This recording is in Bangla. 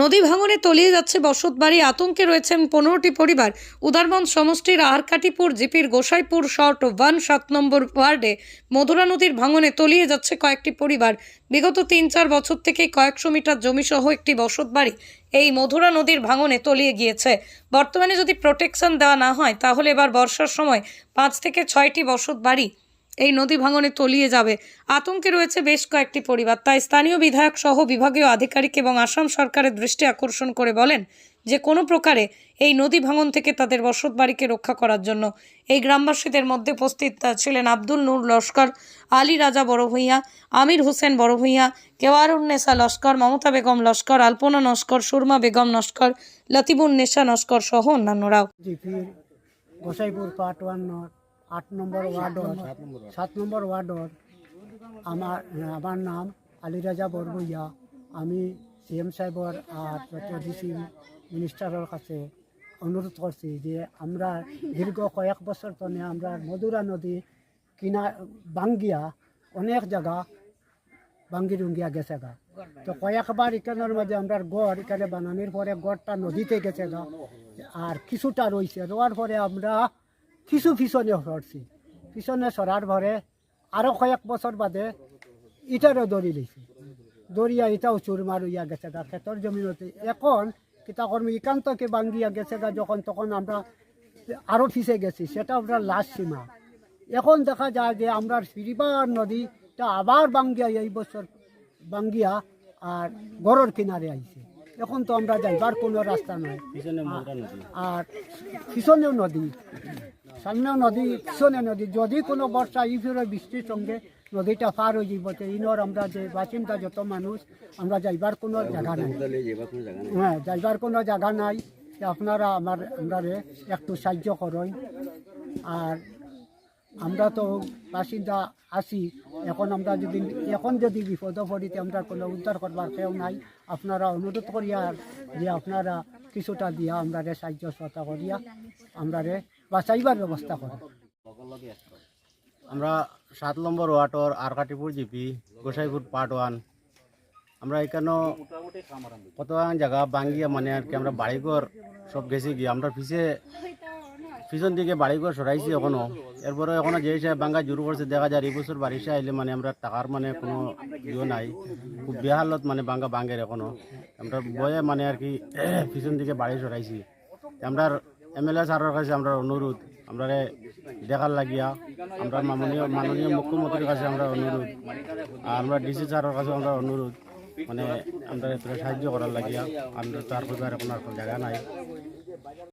নদী ভাঙনে তলিয়ে যাচ্ছে বসতবাড়ি, আতঙ্কে রয়েছেন পনেরোটি পরিবার। উদারবন্দ সমষ্টির আরকাটিপুর, জিপির গোসাইপুর শর্ট ওয়ান, সাত নম্বর ওয়ার্ডে মধুরা নদীর ভাঙনে তলিয়ে যাচ্ছে কয়েকটি পরিবার। বিগত তিন চার বছর থেকেই কয়েকশো মিটার জমিসহ একটি বসতবাড়ি এই মধুরা নদীর ভাঙনে তলিয়ে গিয়েছে। বর্তমানে যদি প্রোটেকশন দেওয়া না হয়, তাহলে এবার বর্ষার সময় পাঁচ থেকে ছয়টি বসতবাড়ি এই নদী ভাঙনে তলিয়ে যাবে। আতঙ্কে রয়েছে বেশ কয়েকটি পরিবার। তাই স্থানীয় বিধায়ক সহ বিভাগীয় আধিকারিক এবং আসাম সরকারের দৃষ্টি আকর্ষণ করে বলেন যে, কোনো প্রকারে এই নদী ভাঙন থেকে তাদের বসত বাড়িকে রক্ষা করার জন্য। এই গ্রামবাসীদের মধ্যে উপস্থিত ছিলেন আব্দুল নূর লস্কর, আলী রাজা বড়ভূঁইয়া, আমির হোসেন বড়ভূঁইয়া কেওয়ারুন্নেসা লস্কর, মমতা বেগম লস্কর, আলপনা নস্কর, সুরমা বেগম নস্কর লতিবুন্নেসা নস্কর সহ অন্যান্যরাও। গোসাইপুর পার্ট ওয়ান আট নম্বর ওয়ার্ডর সাত নম্বর ওয়ার্ডর আমার আমার নাম আলিরাজা বরবইয়া। আমি সিএম সাহেবর আর ডিসি মিনিস্টারের কাছে অনুরোধ করছি যে আমরা দীর্ঘ কয়েক বছর তনে আমরা মধুরা নদী কিনা বাঙ্গিয়া অনেক জায়গা বাঙ্গি রুঙ্গিয়া গেছে গা। তো কয়েকবার এখানের মাঝে আমরা গড় এখানে বানানোর পরে গড়টা নদীতে গেছে গা। আর কিছুটা রয়েছে রোয়ার পরে আমরা কিছু পিছনে সরছি পিছনে সরার পরে আরও কয়েক বছর বাদে ইটারও দড়ি লইছে দড়িয়া ইটাও চুরমার হইয়া গেছে। গা ক্ষেতর জমিনতে এখন কিতা কর্ম একান্তকে বাঙ্গিয়া গেছে গা যখন তখন আমরা আরও পিছে গেছি। সেটা আমরা লাস্ট সীমা। এখন দেখা যায় যে আমরা সিরিবার নদীটা আবার বাঙ্গিয়া এই বছর বাঙ্গিয়া আর গড়ের কিনারে আইছে। এখন তো আমরা যাইবার কোনো রাস্তা নাই। আর পিছনেও নদী। সামনেও নদী পিছনে নদী। যদি কোনো বর্ষা এই ফিরে বৃষ্টির সঙ্গে নদীটা পার হয়ে যাব ইনর আমরা যে বাসিন্দা যত মানুষ আমরা যাইবার কোনো জায়গা নাই। হ্যাঁ যাইবার কোনো জায়গা নাই। আপনারা আমার আমরা একটু সাহায্য করেন। আর আমরা তো বাসিন্দা আছি। এখন আমরা যদি এখন যদি বিপদ পড়িতে আমরা কোনো উদ্ধার করবার কেউ নাই। আপনারা অনুরোধ করিয়া যে আপনারা কিছুটা দিয়া আমরা রে সাহায্য সহায়তা করিয়া আমরা রে বাঁচাইবার ব্যবস্থা করে। আমরা সাত নম্বর ওয়ার্ডর Arkatipur GP, Gosaipur part one আমরা এখানে কত জায়গা বাঙ্গিয়া মানে আর কি আমরা বাড়িঘর সব গেছি গিয়ে আমরা পিছে পিছন দিকে বাড়িঘর সরাইছি এখনও। এরপরে এখনও যে হিসাবে বাঙ্গা জুরু করছে, দেখা যায় এই বছর বারিশে আইলে মানে আমরা টাকার মানে কোনো ইয়ে নাই। খুব বেহালত মানে বাঙ্গা বাঙ্গের এখনও। আমরা বয়ে মানে আর কি পিছন দিকে বাড়ি সরাইছি। আমরা এম এল এ স্যারের কাছে আমরা অনুরোধ, আমরা দেখার লাগিয়া, আমরা মাননীয় মাননীয় মুখ্যমন্ত্রীর কাছে আমরা অনুরোধ, আর আমরা ডিসি স্যারের কাছে আমরা অনুরোধ মানে আমরা সাহায্য করার লাগিয়া, আমরা তার এখন আর জায়গা নাই।